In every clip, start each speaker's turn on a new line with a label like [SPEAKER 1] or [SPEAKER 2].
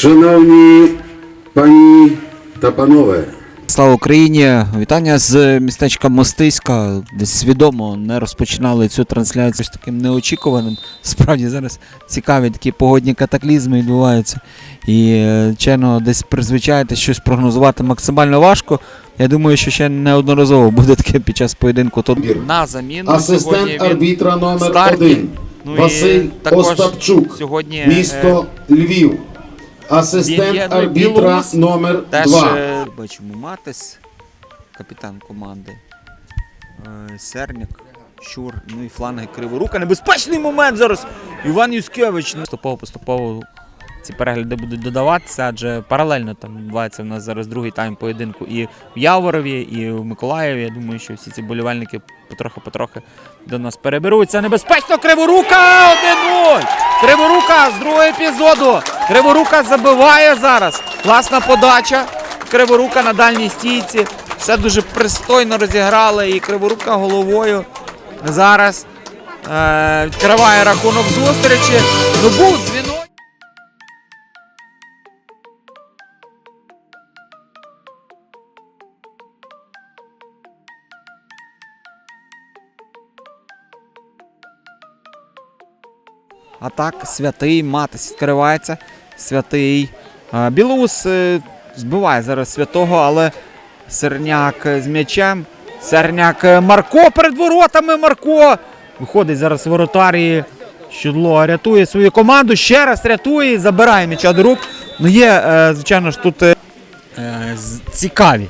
[SPEAKER 1] Шановні пані та панове,
[SPEAKER 2] Слава Україні! Вітання з містечка Мостиська. Десь свідомо не розпочинали цю трансляцію з таким неочікуваним. Справді зараз цікаві такі погодні катаклізми відбуваються. І, е, чено, десь призвичаєте щось прогнозувати максимально важко. Я думаю, що ще неодноразово буде таке під час поєдинку. То на заміну сьогодні
[SPEAKER 1] асистент арбітра номер
[SPEAKER 2] старті.
[SPEAKER 1] 1
[SPEAKER 2] Ну
[SPEAKER 1] Василь Остапчук,
[SPEAKER 2] сьогодні, е,
[SPEAKER 1] місто Львів. Асистент арбітра номер
[SPEAKER 2] Теж
[SPEAKER 1] 2
[SPEAKER 2] е, бачимо Матис, капітан команди. Е, Серняк, Щур, ну і фланги Криворука. Небезпечний момент зараз. Іван Юскевич. Поступово, поступово ці перегляди будуть додаватися, адже паралельно там відбувається в нас зараз другий тайм поєдинку і в Яворові, і в Миколаєві. Я думаю, що всі ці болівальники потрохи-потрохи до нас переберуться. Небезпечно Криворука! 1-0! Криворука з другого епізоду. Криворука забиває зараз. Класна подача. Криворука на дальній стійці. Все дуже пристойно розіграли. І Криворука головою зараз е, відкриває рахунок зустрічі. Ну був дзвінок. А так, святий Матис відкривається. Святий. А, Білоус е, збиває зараз святого, але Серняк е, з м'ячем. Серняк е, Марко перед воротами. Марко. Виходить зараз воротар і Щудло рятує свою команду. Ще раз рятує забирає м'яча до рук. Ну є, звичайно ж, тут цікаві.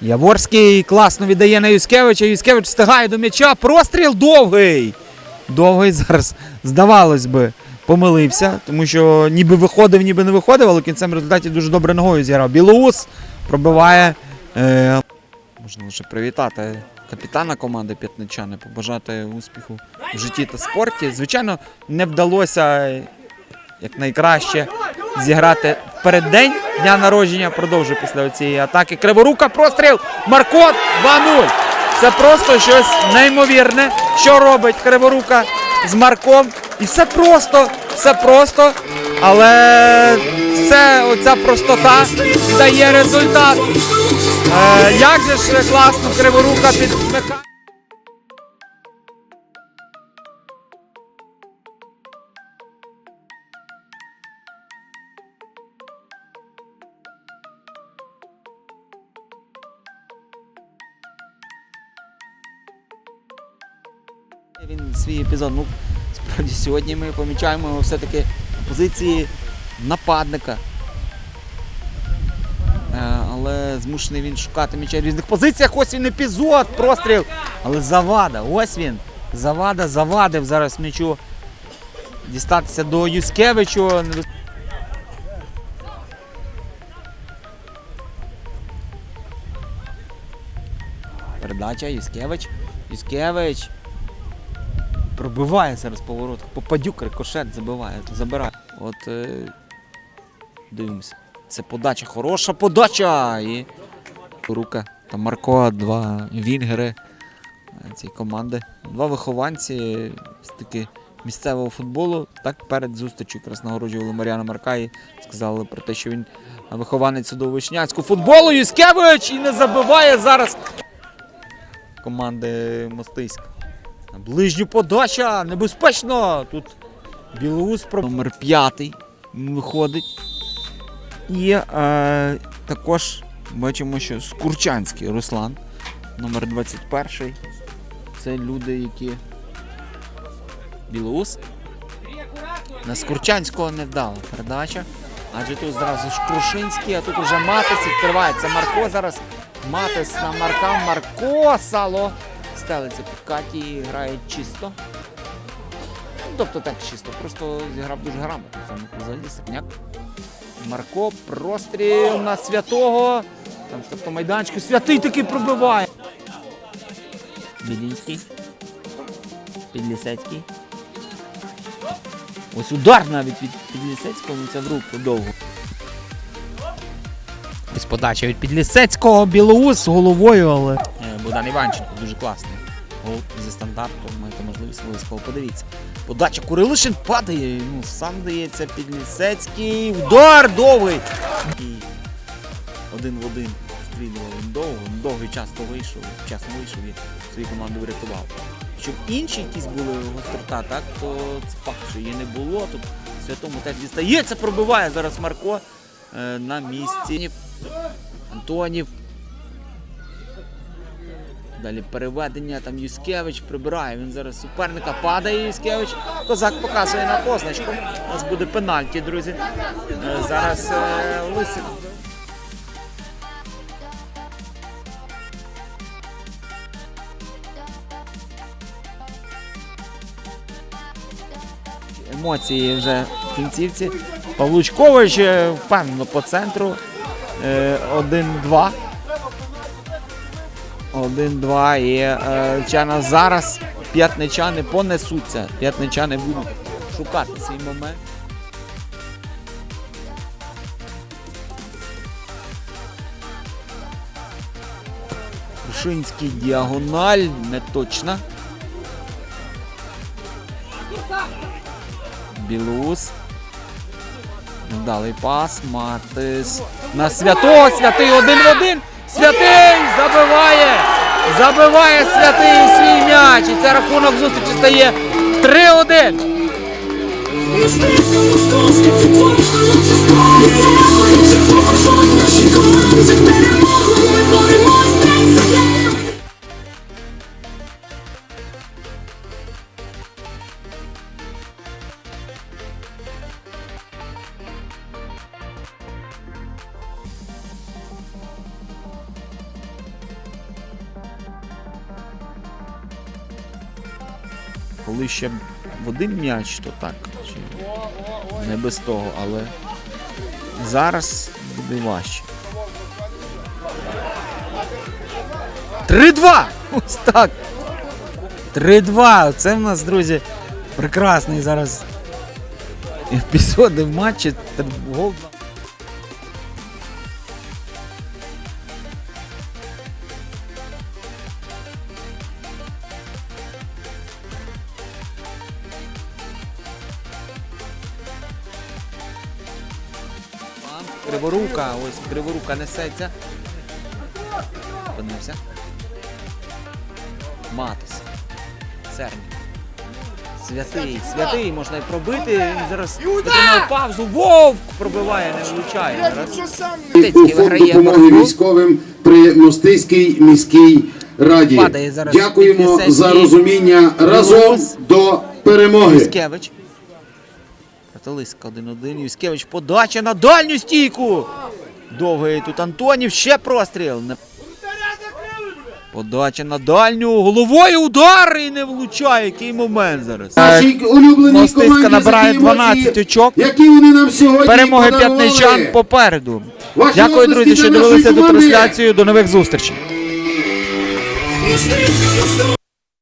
[SPEAKER 2] Яворський класно віддає на Юскевича. Юскевич встигає до м'яча. Простріл довгий. Довгий зараз, здавалось би, помилився, тому що ніби виходив, ніби не виходив, але в кінцем результаті дуже добре ногою зіграв. Білоус пробиває. Е, можна лише привітати капітана команди П'ятничани, побажати успіху в житті та спорті. Звичайно, не вдалося е, як найкраще зіграти переддень дня народження. Продовжує після цієї атаки. Криворука, простріл. Марко 2-0. Це просто щось неймовірне, що робить Криворука з Марком. І все просто, все просто. Але це оця простота дає результат. Е, як же ж класно Криворука підмикає. Він свій епізод. Ну, справді сьогодні ми помічаємо все-таки позиції нападника. Е, але змушений він шукати м'яча в різних позиціях. Ось він епізод, простріл. Але завада, ось він. Завада, завадив зараз м'ячу дістатися до Юскевичу. Передача, Юскевич. Юскевич. Пробиває зараз поворот. Попадюк, рикошет забиває, забирає. От е, дивимося. Це подача, хороша подача. І рука та Марко, два вінгери е, цієї команди. Два вихованці з таки місцевого футболу. Так перед зустрічю якраз нагороджували Мар'яна Марка і сказали про те, що він вихованець Судово-Вишнянського футболу. Юскевич і не забиває зараз команди Мостиська. Ближню подача! Небезпечно! Тут Білоус про номер п'ятий виходить. І е, також бачимо, що Скурчанський Руслан, номер 21. Це люди, які. Білоус. На Скурчанського не вдала передача. Адже тут зразу ж Крушинський, а тут уже Матис відкривається. Марко зараз. Матис на Марка. Марко Сало. Стелиться під Каті грає чисто. Тобто так чисто, просто зіграв дуже грамотно. Взагалі Сапняк. Марко, простріл на святого. Там тобто майданчику. Святий таки пробиває. Білінський. Підлісецький. Ось удар навіть від Підлісецького, це в руку довго. Ось подача від Підлісецького, Білоус головою, але. Е, Богдан Іванченко дуже класний. Гол зі стандарту. Маєте можливість обов'язково подивіться. Подача Курилишин падає. Ну, сам дається під Лісецький. Удар довгий. І один в один стрілював довго. Довгий часто вийшов, часно вийшов і свою команду врятував. Щоб інші якісь були гострота, так, то це факт, що її не було. Тут святому теж дістається, пробиває зараз Марко е, на місці. Антонів. Далі переведення, там Юськевич прибирає. Він зараз суперника падає. Юськевич. Козак показує на позначку. У нас буде пенальті, друзі. Е, Зараз е, Лисик. Емоції вже в кінцівці. Павлучкович е, впевнено по центру. Е, 1-2. 1-2 і е, Чана зараз п'ятничани понесуться. П'ятничани будуть шукати свій момент. Крушинський діагональ, не точно. Білус. Вдалий пас. Матис. На святого. Святий один в один. Святий забиває. Забиває святий свій м'яч. І це рахунок зустрічі стає 3-1. Коли ще в один м'яч, то так. Чи не без того, але зараз буде важче. 3-2! Ось так. 3-2. Це в нас, друзі, прекрасний зараз епізоди в матчі. Гол. Криворука, ось Криворука несеться. Подивився. Матис. Серні. Святий, святий, можна і пробити. Він зараз отримав паузу. Вовк пробиває, не влучає.
[SPEAKER 1] Фонд
[SPEAKER 2] виграє боротьбу.
[SPEAKER 1] військовим при Мостиській міській раді.
[SPEAKER 2] Падає зараз
[SPEAKER 1] Дякуємо за розуміння разом до перемоги.
[SPEAKER 2] Юськевич. Каталиска 1-1. Юськевич подача на дальню стійку. Довгий тут Антонів. Ще простріл. Подача на дальню. Головою удар і не влучає. Який момент зараз.
[SPEAKER 1] Нашій улюбленій
[SPEAKER 2] Мостиська набирає
[SPEAKER 1] за ті емоції,
[SPEAKER 2] 12 очок.
[SPEAKER 1] Які вони нам сьогодні
[SPEAKER 2] Перемоги
[SPEAKER 1] подарували.
[SPEAKER 2] п'ятничан попереду.
[SPEAKER 1] Ваші
[SPEAKER 2] Дякую, друзі, що дивилися цю
[SPEAKER 1] команди.
[SPEAKER 2] трансляцію. До нових зустрічей.